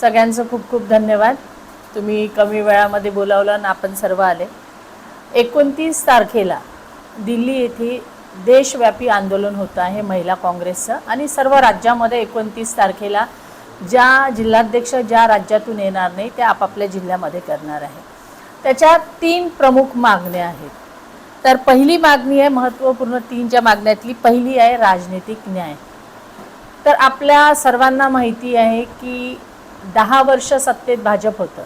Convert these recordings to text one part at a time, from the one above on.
सगळ्यांचं खूप खूप धन्यवाद. तुम्ही कमी वेळामध्ये बोलावलं आणि आपण सर्व आले. एकोणतीस तारखेला दिल्ली येथे देशव्यापी आंदोलन होतं आहे महिला काँग्रेसचं. आणि सर्व राज्यामध्ये एकोणतीस तारखेला ज्या जिल्हाध्यक्ष ज्या राज्यातून येणार नाही ते आपापल्या जिल्ह्यामध्ये करणार आहे. त्याच्यात तीन प्रमुख मागण्या आहेत. तर पहिली मागणी आहे महत्त्वपूर्ण तीन ज्या मागण्यातली पहिली आहे राजनीतिक न्याय. तर आपल्या सर्वांना माहिती आहे की दहा वर्ष सत्तेत भाजप होतं.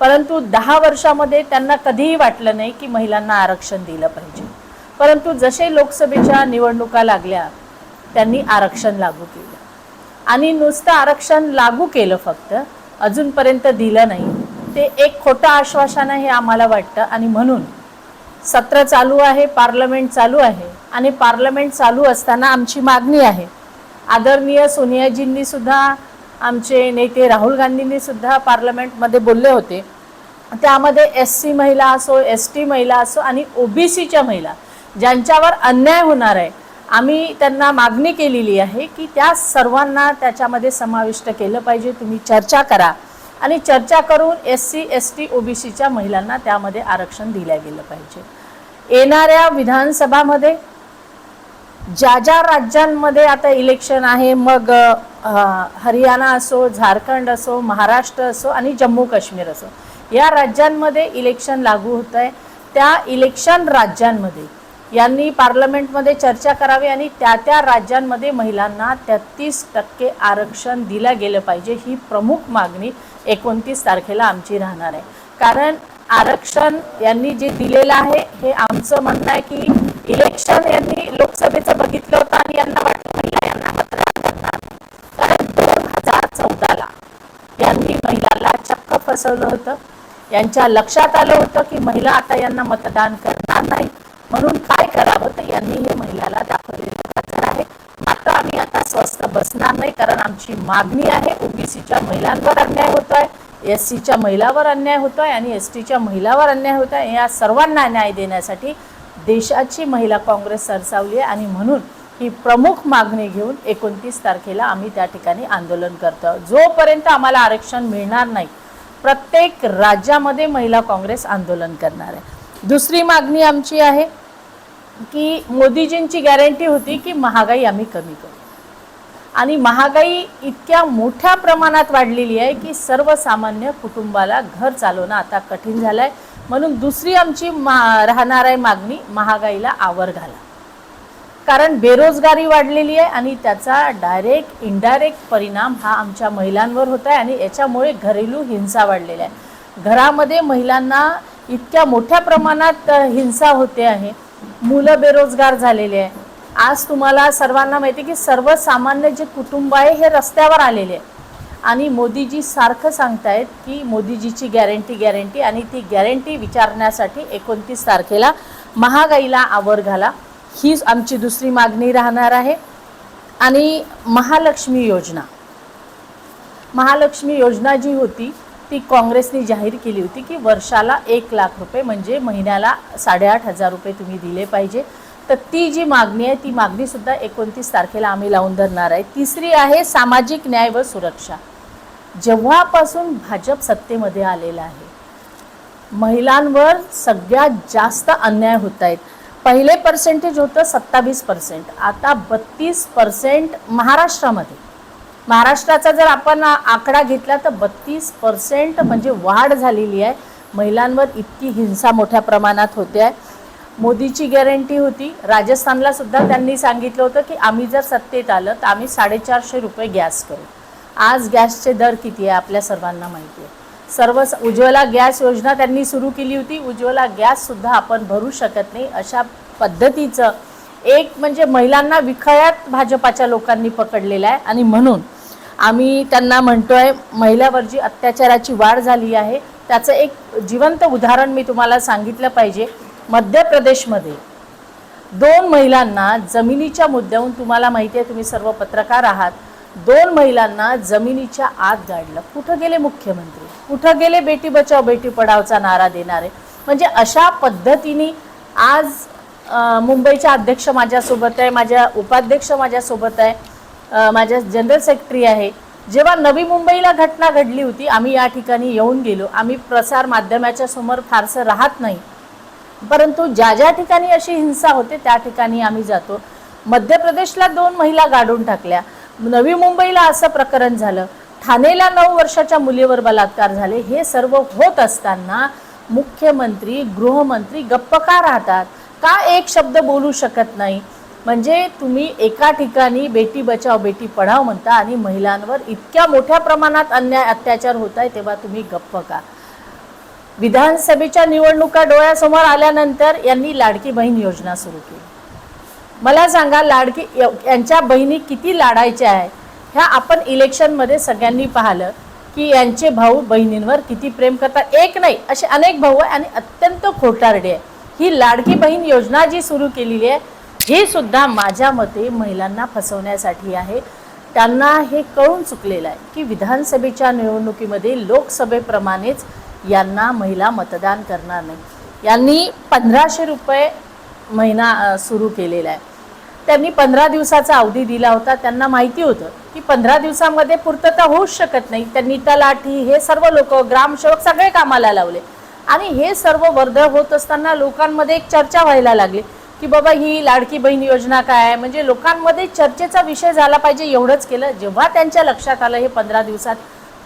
परंतु दहा वर्षामध्ये त्यांना कधीही वाटलं नाही की महिलांना आरक्षण दिलं पाहिजे. परंतु जसे लोकसभेच्या निवडणुका लागल्या त्यांनी आरक्षण लागू केलं. आणि नुसतं आरक्षण लागू केलं फक्त अजूनपर्यंत दिलं नाही. ते एक खोटं आश्वासन आहे हे आम्हाला वाटतं आणि म्हणून सत्र चालू आहे पार्लमेंट चालू आहे. आणि पार्लमेंट चालू असताना आमची मागणी आहे आदरणीय सोनियाजींनी सुद्धा आमचे नेते राहुल गांधींनी सुद्धा पार्लमेंटमध्ये बोलले होते. त्यामध्ये एस सी महिला असो एस टी महिला असो आणि ओ बी सीच्या महिला ज्यांच्यावर अन्याय होणार आहे आम्ही त्यांना मागणी केलेली आहे की त्या सर्वांना त्याच्यामध्ये समाविष्ट केलं पाहिजे. तुम्ही चर्चा करा आणि चर्चा करून S C S T O B सीच्या महिलांना त्यामध्ये आरक्षण दिलं गेलं पाहिजे. येणाऱ्या विधानसभामध्ये ज्या ज्या राज्यांमध्ये आता इलेक्शन आहे मग हरियाणा असो झारखंड असो महाराष्ट्र असो आणि जम्मू काश्मीर असो या राज्यांमध्ये इलेक्शन लागू होत आहे त्या इलेक्शन राज्यांमध्ये यांनी पार्लमेंटमध्ये चर्चा करावी आणि त्या त्या राज्यांमध्ये महिलांना तेहतीस टक्के आरक्षण दिलं गेलं पाहिजे ही प्रमुख मागणी एकोणतीस तारखेला आमची राहणार आहे. कारण आरक्षण यांनी जे दिलेलं आहे हे आमचं म्हणणं आहे की इलेक्शन यांनी लोकसभेचं बघितलं होतं आणि यांना वाटलं महिला यांना मतदान करणार. कारण दोन हजार चौदाला यांनी महिलाला चक्क फसवलं होतं. यांच्या लक्षात आलं होतं की महिला आता यांना मतदान करणार नाही. म्हणून काय करावं तर यांनी हे महिलाला दाखवलेलं पात्र आहे. मात्र आम्ही आता स्वस्त बसणार नाही कारण आमची मागणी आहे ओबीसीच्या महिलांवर अन्याय होतोय. आहे एस सीच्या महिलावर अन्याय होतो आहे आणि एस टीच्या महिलावर अन्याय होत आहे या सर्वांना न्याय देण्यासाठी देशाची महिला काँग्रेस सरसावली आहे. आणि म्हणून ही प्रमुख मागणी घेऊन एकोणतीस तारखेला आम्ही त्या ठिकाणी आंदोलन करतो जोपर्यंत आम्हाला आरक्षण मिळणार नाही प्रत्येक राज्यामध्ये महिला काँग्रेस आंदोलन करणार आहे. दुसरी मागणी आमची आहे की मोदीजींची गॅरंटी होती की महागाई आम्ही कमी करू. आणि महागाई इतक्या मोठ्या प्रमाणात वाढलेली आहे की सर्वसामान्य कुटुंबाला घर चालवणं आता कठीण झालं आहे म्हणून दुसरी आमची मा राहणार आहे मागणी महागाईला आवर घाला. कारण बेरोजगारी वाढलेली आहे आणि त्याचा डायरेक्ट इनडायरेक्ट परिणाम हा आमच्या महिलांवर होत आहे आणि याच्यामुळे घरेलू हिंसा वाढलेल्या आहे. घरामध्ये महिलांना इतक्या मोठ्या प्रमाणात हिंसा होते आहे. मुलं बेरोजगार झालेले आहे. आज तुम्हाला सर्वांना माहिती आहे की सर्वसामान्य जे कुटुंब आहे हे रस्त्यावर आलेले आहे. आणि मोदीजी सारखं सांगतायत की मोदीजीची गॅरंटी गॅरंटी आणि ती गॅरंटी विचारण्यासाठी एकोणतीस तारखेला महागाईला आवर घाला. ही आमची दुसरी मागणी राहणार आहे. आणि महालक्ष्मी योजना. महालक्ष्मी योजना जी होती ती काँग्रेसने जाहीर केली होती की वर्षाला एक लाख रुपये म्हणजे महिन्याला साडेआठ हजार रुपये तुम्ही दिले पाहिजे. तर ती जी मागणी आहे ती मागणीसुद्धा एकोणतीस तारखेला आम्ही लावून धरणार आहे. तिसरी आहे सामाजिक न्याय व सुरक्षा. जेव्हापासून भाजप सत्तेमध्ये आलेला आहे महिलांवर सगळ्यात जास्त अन्याय होत आहेत. पहिले पर्सेंटेज होतं सत्तावीस पर्सेंट आता बत्तीस पर्सेंट महाराष्ट्रामध्ये. महाराष्ट्राचा जर आपण आकडा घेतला तर बत्तीस पर्सेंट म्हणजे वाढ झालेली आहे. महिलांवर इतकी हिंसा मोठ्या प्रमाणात होते आहे. मोदीची गॅरंटी होती. राजस्थानला सुद्धा त्यांनी सांगितलं होतं की आम्ही जर सत्तेत आलं तर आम्ही साडेचारशे रुपये गॅस करू. आज गॅसचे दर किती आहे आपल्या सर्वांना माहिती आहे. सर्व उज्ज्वला गॅस योजना त्यांनी सुरू केली होती. उज्ज्वला गॅससुद्धा आपण भरू शकत नाही. अशा पद्धतीचं एक म्हणजे महिलांना विखळ्यात भाजपाच्या लोकांनी पकडलेलं आहे. आणि म्हणून आम्ही त्यांना म्हणतोय महिलावर जी अत्याचाराची वाढ झाली आहे त्याचं एक जिवंत उदाहरण मी तुम्हाला सांगितलं पाहिजे. मध्य प्रदेशमध्ये दोन महिलांना जमिनीच्या मुद्द्याहून तुम्हाला माहिती आहे तुम्ही सर्व पत्रकार आहात. दोन महिलांना जमिनीच्या आत गाडलं. कुठं गेले मुख्यमंत्री? कुठं गेले बेटी बचाव बेटी पढावचा नारा देणारे? म्हणजे अशा पद्धतीने आज मुंबईच्या अध्यक्ष माझ्यासोबत आहे माझ्या उपाध्यक्ष माझ्यासोबत आहे माझ्या जनरल सेक्रेटरी आहे. जेव्हा नवी मुंबईला घटना घडली होती आम्ही या ठिकाणी येऊन गेलो. आम्ही प्रसार माध्यमाच्या समोर फारसं राहत नाही. परंतु ज्या ज्या ठिकाणी अशी हिंसा होते त्या ठिकाणी आम्ही जातो. मध्य प्रदेशला दोन महिला गाडून टाकल्या. नवी मुंबईला असं प्रकरण झालं. ठाणेला नऊ वर्षाच्या मुलीवर बलात्कार झाले. हे सर्व होत असताना मुख्यमंत्री गृहमंत्री गप्प का राहतात? का एक शब्द बोलू शकत नाही? म्हणजे तुम्ही एका ठिकाणी बेटी बचाव बेटी पढाव म्हणता आणि महिलांवर इतक्या मोठ्या प्रमाणात अन्याय अत्याचार होत आहे तेव्हा तुम्ही गप्प का? विधानसभेच्या निवडणुका डोळ्यासमोर आल्यानंतर यांनी लाडकी बहीण योजना सुरू केली. मला सांगा लाडकी यांच्या बहिणी किती लाडायच्या आहे? ह्या आपण इलेक्शनमध्ये सगळ्यांनी पाहिलं की यांचे भाऊ बहिणींवर किती प्रेम करतात. एक नाही असे अनेक भाऊ आहे आणि अत्यंत खोटारडे आहे. ही लाडकी बहीण योजना जी सुरू केलेली आहे हे सुद्धा माझ्या मते महिलांना फसवण्यासाठी आहे. त्यांना हे कळून चुकलेलं आहे की विधानसभेच्या निवडणुकीमध्ये लोकसभेप्रमाणेच यांना महिला मतदान करणार नाही. यांनी पंधराशे रुपये महिना सुरू केलेला आहे. त्यांनी पंधरा दिवसाचा अवधी दिला होता. त्यांना माहिती होतं की पंधरा दिवसामध्ये पूर्तता होऊच शकत नाही. त्यांनी तलाठी हे सर्व लोक ग्रामसेवक सगळे कामाला लावले. आणि हे सर्व वर्दळ होत असताना लोकांमध्ये एक चर्चा व्हायला लागली की बाबा ही लाडकी बहीण योजना काय आहे? म्हणजे लोकांमध्ये चर्चेचा विषय झाला पाहिजे एवढंच केलं. जेव्हा त्यांच्या लक्षात आलं हे पंधरा दिवसात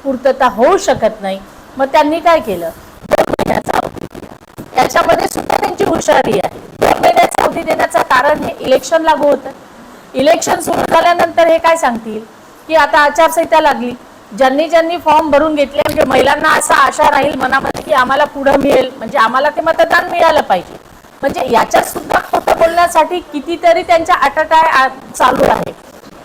पूर्तता होऊ शकत नाही मग त्यांनी काय केलं? दोन महिन्याचा अवधी दिला. त्याच्यामध्ये सुद्धा त्यांची हुशारी आहे. दोन महिन्याचा अवधी देण्याचं कारण हे इलेक्शन लागू होतं. इलेक्शन सुरू झाल्यानंतर हे काय सांगतील? की आता आचारसंहिता लागली. ज्यांनी ज्यांनी फॉर्म भरून घेतले म्हणजे महिलांना असा आशा राहील मनामध्ये की आम्हाला पुढं मिळेल. म्हणजे आम्हाला ते मतदान मिळालं पाहिजे. म्हणजे याच्यात सुद्धा खोटं बोलण्यासाठी कितीतरी त्यांच्या अटटाळ चालू आहे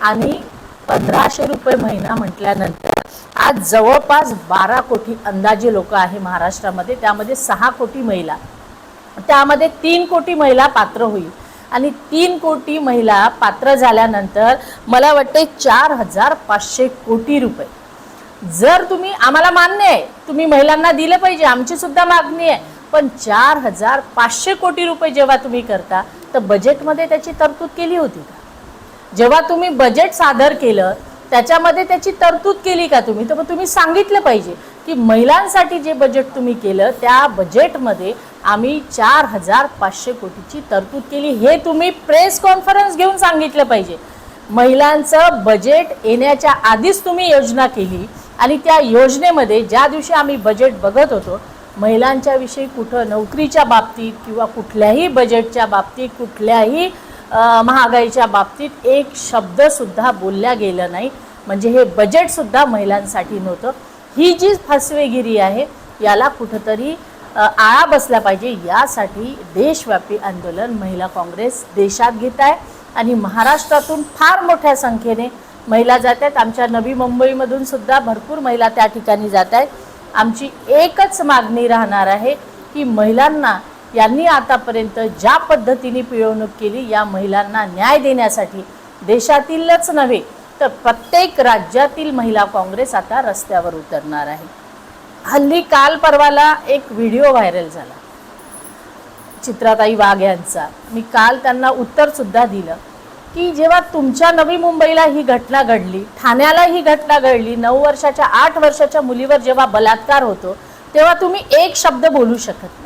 आणि पंधराशे रुपये महिना म्हटल्यानंतर आज जवळपास बारा कोटी अंदाजे लोक आहे महाराष्ट्रामध्ये त्यामध्ये सहा कोटी महिला. त्यामध्ये तीन कोटी महिला पात्र होईल. आणि तीन कोटी महिला पात्र झाल्यानंतर मला वाटते चार हजार पाचशे कोटी रुपये. जर तुम्ही आम्हाला मान्य आहे तुम्ही महिलांना दिलं पाहिजे आमची सुद्धा मागणी आहे पण चार हजार पाचशे कोटी रुपये जेव्हा तुम्ही करता तर बजेटमध्ये त्याची तरतूद केली होती का? जेव्हा तुम्ही बजेट सादर केलं त्याच्यामध्ये त्याची तरतूद केली का तुम्ही? तर मग तुम्ही सांगितलं पाहिजे की महिलांसाठी जे बजेट तुम्ही केलं त्या बजेटमध्ये आम्ही चार हजार पाचशे कोटीची तरतूद केली. हे तुम्ही प्रेस कॉन्फरन्स घेऊन सांगितलं पाहिजे. महिलांचं बजेट येण्याच्या आधीच तुम्ही योजना केली आणि त्या योजनेमध्ये ज्या दिवशी आम्ही बजेट बघत होतो महिलांच्याविषयी कुठं नोकरीच्या बाबतीत किंवा कुठल्याही बजेटच्या बाबतीत कुठल्याही महागाईच्या बाबतीत एक शब्दसुद्धा बोलल्या गेलं नाही. म्हणजे हे बजेटसुद्धा महिलांसाठी नव्हतं. ही जी फसवेगिरी आहे याला कुठंतरी आळा बसला पाहिजे. यासाठी देशव्यापी आंदोलन महिला काँग्रेस देशात घेत आहे आणि महाराष्ट्रातून फार मोठ्या संख्येने महिला जात आहेत. आमच्या नवी मुंबईमधून सुद्धा भरपूर महिला त्या ठिकाणी जात आहेत. आमची एकच मागणी राहणार आहे की महिलांना यांनी आतापर्यंत ज्या पद्धतीने पिळवणूक केली या महिलांना न्याय देण्यासाठी देशातीलच नव्हे तर प्रत्येक राज्यातील महिला काँग्रेस आता रस्त्यावर उतरणार आहे. हल्ली काल परवाला एक व्हिडिओ व्हायरल झाला. चित्राताई वाघ यांचा. मी काल त्यांना उत्तरसुद्धा दिलं की जेव्हा तुमच्या नवी मुंबईला ही घटना घडली ठाण्याला ही घटना घडली नऊ वर्षाच्या आठ वर्षाच्या मुलीवर जेव्हा बलात्कार होतो तेव्हा तुम्ही एक शब्द बोलू शकत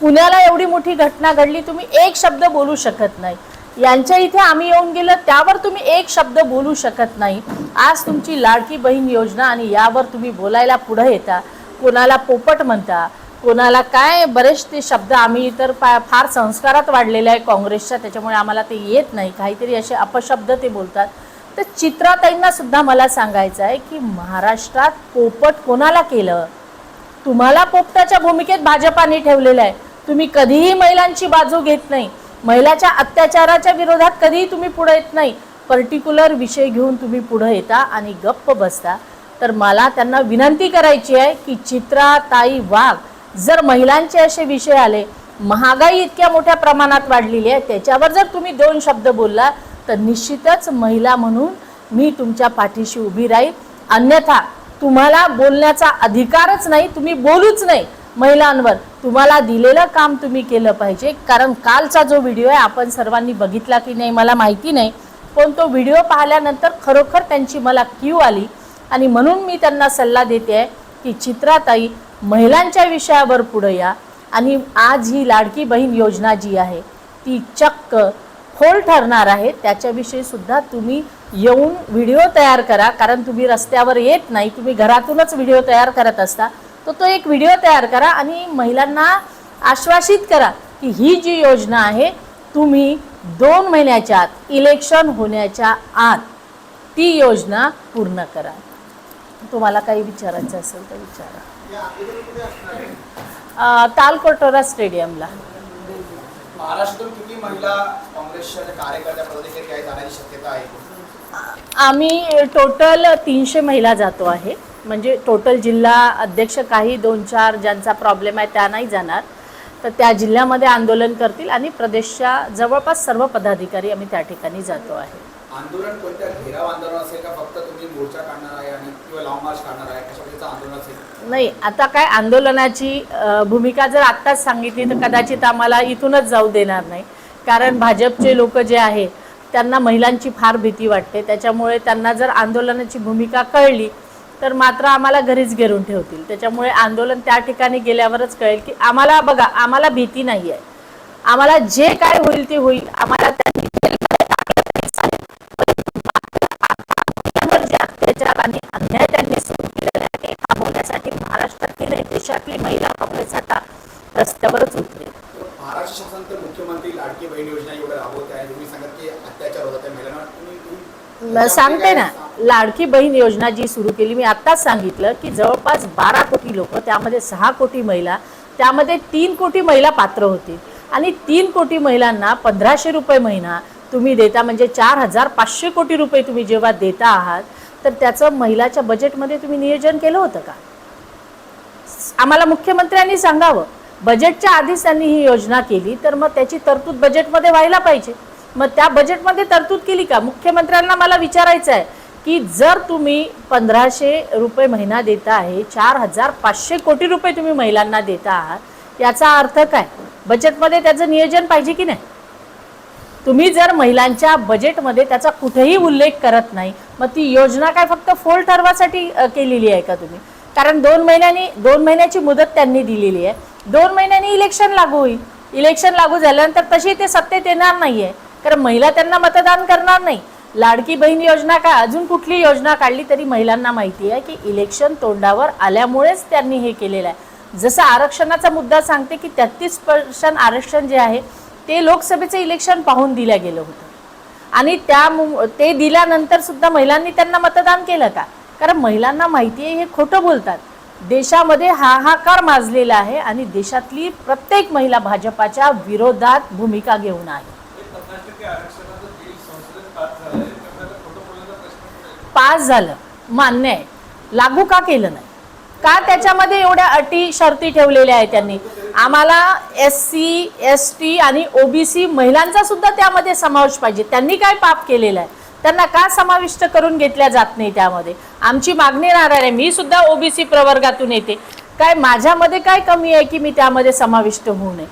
पुण्याला एवढी मोठी घटना घडली तुम्ही एक शब्द बोलू शकत नाही. यांच्या इथे आम्ही येऊन गेलो त्यावर तुम्ही एक शब्द बोलू शकत नाही. आज तुमची लाडकी बहीण योजना आणि यावर तुम्ही बोलायला पुढे येता. कोणाला पोपट म्हणता कोणाला काय बरेचसे शब्द आम्ही तर पा फार संस्कारात वाढलेले आहे काँग्रेसच्या त्याच्यामुळे आम्हाला ते येत नाही. काहीतरी असे अपशब्द ते बोलतात. तर चित्राताईंना सुद्धा मला सांगायचं आहे की महाराष्ट्रात पोपट कोणाला केलं? तुम्हाला पोपटाच्या भूमिकेत भाजपाने ठेवलेलं आहे. तुम्ही कधीही महिलांची बाजू घेत नाही. महिलाच्या अत्याचाराच्या विरोधात कधीही तुम्ही पुढे येत नाही. पर्टिक्युलर विषय घेऊन तुम्ही पुढे येता आणि गप्प बसता. तर मला त्यांना विनंती करायची आहे की चित्रा ताई वाघ जर महिलांचे असे विषय आले महागाई इतक्या मोठ्या प्रमाणात वाढलेली आहे त्याच्यावर जर तुम्ही दोन शब्द बोलला तर निश्चितच महिला म्हणून मी तुमच्या पाठीशी उभी राहील अन्यथा तुम्हाला बोलण्याचा अधिकारच नाही तुम्ही बोलूच नाही महिलांवर. तुम्हाला दिलेलं काम तुम्ही केलं पाहिजे. कारण कालचा जो व्हिडिओ आहे आपण सर्वांनी बघितला की नाही मला माहिती नाही. पण तो व्हिडिओ पाहिल्यानंतर खरोखर त्यांची मला क्यू आली. आणि म्हणून मी त्यांना सल्ला देते आहे की चित्राताई महिलांच्या विषयावर पुढे या. आणि आज ही लाडकी बहीण योजना जी आहे ती चक्क फोल ठरणार आहे. त्याच्याविषयी सुद्धा तुम्ही येऊन व्हिडिओ तयार करा. कारण तुम्ही रस्त्यावर येत नाही तुम्ही घरातूनच व्हिडिओ तयार करत असता. तर तो एक व्हिडिओ तयार करा आणि महिलांना आश्वासित करा की ही जी योजना आहे तुम्ही दोन महिन्याच्या आत इलेक्शन होण्याच्या आत ती योजना पूर्ण करा. तुम्हाला काही विचारायचं असेल तर विचारा. तालकोटोरा स्टेडियमला. आम्ही टोटल तीनशे महिला जातो आहे. म्हणजे टोटल जिल्हा अध्यक्ष काही दोन चार ज्यांचा प्रॉब्लेम आहे त्या नाही जाणार. तर त्या जिल्ह्यामध्ये आंदोलन करतील आणि प्रदेशच्या जवळपास सर्व पदाधिकारी आम्ही त्या ठिकाणी जातो आहे. आंदोलन कोणत्या? घेराव आंदोलन असेल का फक्त तुम्ही मोर्चा काढणार आहे आणि किंवा लॉंग मार्च काढणार आहे? कशा आंदोलन असेल? नाही आता काय आंदोलनाची भूमिका जर आत्ताच सांगितली तर कदाचित आम्हाला इथूनच जाऊ देणार नाही. कारण भाजपचे लोक जे आहे त्यांना महिलांची फार भीती वाटते. त्याच्यामुळे त्यांना जर आंदोलनाची भूमिका कळली तर मात्र आम्हाला घरीच घेरून ठेवतील. त्याच्यामुळे आंदोलन त्या ठिकाणी गेल्यावरच कळेल की आम्हाला बघा आम्हाला भीती नाही आहे आम्हाला जे काय होईल ते होईल. आम्हाला त्यांनी आणि अन्याय त्यांनी सुरू केलेला आहे ते थांबवण्यासाठी महाराष्ट्रातली देशातली महिला काँग्रेस आता रस्त्यावरच उतरेल महाराष्ट्र शासन तर मुख्यमंत्री लाडकी बहीण योजना एवढं राबवत आहे. तुम्ही सांगत की अत्याचार होतात त्या महिलांना तुम्ही तुम्ही- म- सांगते ना. लाडकी बहीण योजना जी सुरू केली मी आत्ताच सांगितलं की जवळपास बारा कोटी लोक त्यामध्ये सहा कोटी महिला त्यामध्ये तीन कोटी महिला पात्र होतील आणि तीन कोटी महिलांना पंधराशे रुपये महिना तुम्ही देता म्हणजे चार हजार पाचशे कोटी रुपये तुम्ही जेव्हा देता आहात तर त्याचं महिलाच्या बजेटमध्ये तुम्ही नियोजन केलं होतं का? आम्हाला मुख्यमंत्र्यांनी सांगावं. बजेटच्या आधीच त्यांनी ही योजना केली तर मग त्याची तरतूद बजेटमध्ये व्हायला पाहिजे. मग त्या बजेटमध्ये तरतूद केली का? मुख्यमंत्र्यांना मला विचारायचं आहे की जर तुम्ही पंधराशे रुपये महिना देता आहे चार हजार पाचशे कोटी रुपये तुम्ही महिलांना देता आहात याचा अर्थ काय? बजेटमध्ये त्याचं नियोजन पाहिजे की नाही? तुम्ही जर महिलांच्या बजेटमध्ये त्याचा कुठेही उल्लेख करत नाही मग ती योजना काय फक्त फोल ठरवासाठी केलेली आहे का तुम्ही? कारण दोन महिन्यांनी दोन महिन्याची मुदत त्यांनी दिलेली आहे. दोन महिन्यांनी इलेक्शन लागू होईल. इलेक्शन लागू झाल्यानंतर तशी ते सत्तेत येणार नाही आहे कारण महिला त्यांना मतदान करणार नाही. लाडकी बहीण योजना का? अजून कुठली योजना काढली तरी महिलांना माहिती आहे की इलेक्शन तोंडावर आल्यामुळेच त्यांनी हे केलेलं आहे. जसं आरक्षणाचा मुद्दा सांगते की तेहतीस पर्सेंट आरक्षण जे आहे ते लोकसभेचं इलेक्शन पाहून दिलं गेलं होतं. आणि त्या ते दिल्यानंतर सुद्धा महिलांनी त्यांना मतदान केलं का? कारण महिलांना माहिती आहे हे खोटं बोलतात. देशामध्ये हाहाकार माजलेला आहे आणि देशातली प्रत्येक महिला भाजपाच्या विरोधात भूमिका घेऊन आहे. पास झालं मान्य आहे. लागू का केलं नाही? का त्याच्यामध्ये एवढ्या अटी शर्ती ठेवलेल्या आहेत त्यांनी? आम्हाला एस सी एस टी आणि ओबीसी महिलांचा सुद्धा त्यामध्ये समावेश पाहिजे. त्यांनी काय पाप केलेलं आहे? त्यांना का समाविष्ट करून घेतल्या जात नाही त्यामध्ये? आमची मागणी राहणार आहे. मी सुद्धा ओबीसी प्रवर्गातून येते. काय माझ्यामध्ये काय कमी आहे की मी त्यामध्ये समाविष्ट होऊ नये?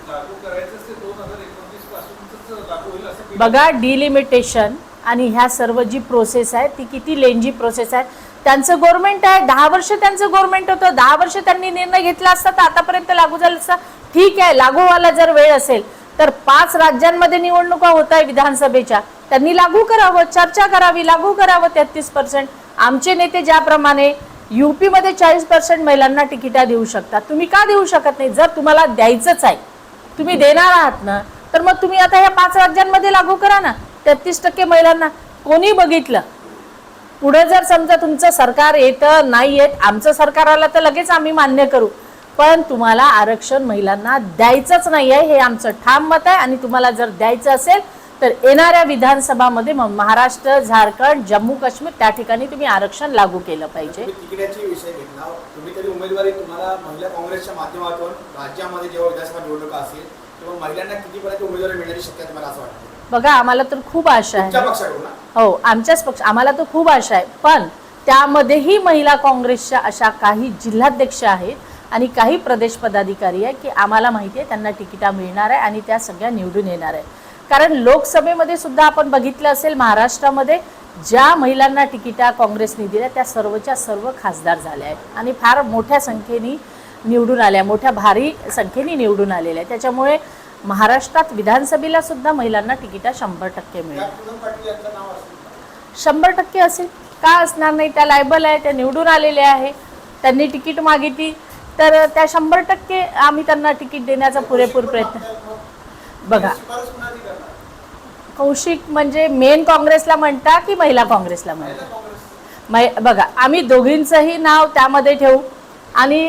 बघा डिलिमिटेशन आणि ह्या सर्व जी प्रोसेस आहे ती किती लेंजी प्रोसेस आहे त्यांचं गव्हर्नमेंट आहे. दहा वर्ष त्यांचं गव्हर्नमेंट होतं. दहा वर्ष त्यांनी निर्णय घेतला असता तर आतापर्यंत लागू झाला असता. ठीक आहे लागू व्हायला जर वेळ असेल तर पाच राज्यांमध्ये निवडणुका होत आहे विधानसभेच्या. त्यांनी लागू करावं चर्चा करावी लागू करावं तेहतीस पर्सेंट आमचे नेते ज्याप्रमाणे युपीमध्ये चाळीस पर्सेंट महिलांना तिकिटा देऊ शकतात. तुम्ही का देऊ शकत नाही? जर तुम्हाला द्यायचंच आहे. तुम्ही देणार आहात ना तर मग तुम्ही आता ह्या पाच राज्यांमध्ये लागू करा ना. तेहतीस टक्के महिलांना कोणी बघितलं? पुढे जर समजा तुमचं सरकार येतं नाही येत आमचं सरकार आलं तर लगेच आम्ही मान्य करू. पण तुम्हाला आरक्षण महिलांना द्यायचंच नाही आहे हे आमचं ठाम मत आहे. आणि तुम्हाला जर द्यायचं असेल तर येणाऱ्या विधानसभामध्ये मग महाराष्ट्र झारखंड जम्मू काश्मीर त्या ठिकाणी तुम्ही आरक्षण लागू केलं पाहिजे. उमेदवारी तुम्हाला महिला काँग्रेसच्या माध्यमातून राज्यामध्ये जेव्हा विधानसभा निवडणुका असेल तेव्हा महिलांना कितीपर्यंत उमेदवारी मिळण्याची शक्यता मला असं वाटतं? बघा आम्हाला तर खूप आशा आहे. हो आमच्याच पक्ष आम्हाला तर खूप आशा आहे. पण त्यामध्येही महिला काँग्रेसच्या अशा काही जिल्हाध्यक्ष आहेत आणि काही प्रदेश पदाधिकारी आहे की आम्हाला माहिती आहे त्यांना तिकिटा मिळणार आहे आणि त्या सगळ्या निवडून येणार आहे कारण लोकसभेमध्ये सुद्धा आपण बघितलं असेल महाराष्ट्रामध्ये ज्या महिलांना तिकिटा काँग्रेसने दिल्या त्या सर्वच्या सर्व खासदार झाल्या आहेत. आणि फार मोठ्या संख्येने निवडून आल्या मोठ्या भारी संख्येने निवडून आलेल्या आहेत. त्याच्यामुळे महाराष्ट्रात विधानसभेला सुद्धा महिलांना तिकिटा शंभर टक्के मिळेल शंभर टक्के असेल. का असणार नाही? त्या लायबल आहे त्या निवडून आलेल्या आहे. त्यांनी तिकीट मागितली. तर त्या शंभर टक्के आम्ही त्यांना तिकीट देण्याचा पुरेपूर प्रयत्न बघा. कौशिक म्हणजे मेन काँग्रेसला म्हणता की महिला काँग्रेसला म्हणता? मै बघा आम्ही दोघींचंही नाव त्यामध्ये ठेवू. आणि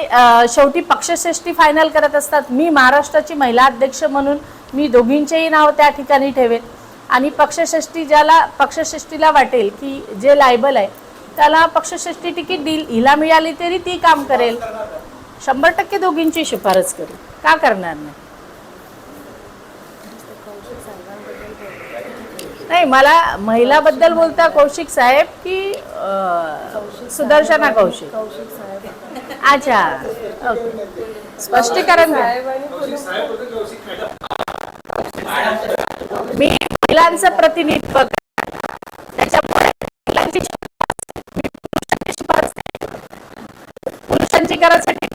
शेवटी पक्षश्रेष्ठी फायनल करत असतात. मी महाराष्ट्राची महिला अध्यक्ष म्हणून मी दोघींचेही नाव त्या ठिकाणी ठेवेन. आणि पक्षश्रेष्ठी ज्याला पक्षश्रेष्ठीला वाटेल की जे लायबल आहे त्याला पक्षश्रेष्ठी तिकीट देईल हिला मिळाली तरी ती काम करेल. शंभर टक्के दोघींची शिफारस करू. का करणार नाही? नाही मला महिलाबद्दल बोलता कौशिक साहेब की सुदर्शना कौशिक. अच्छा. ओके स्पष्टीकरण द्या. मी महिलांचं प्रतिनिधित्व करते. त्याच्यामुळे महिलांची शिफारस- मी पुरुषांची शिफारस नाही पुरुषांची करायसाठी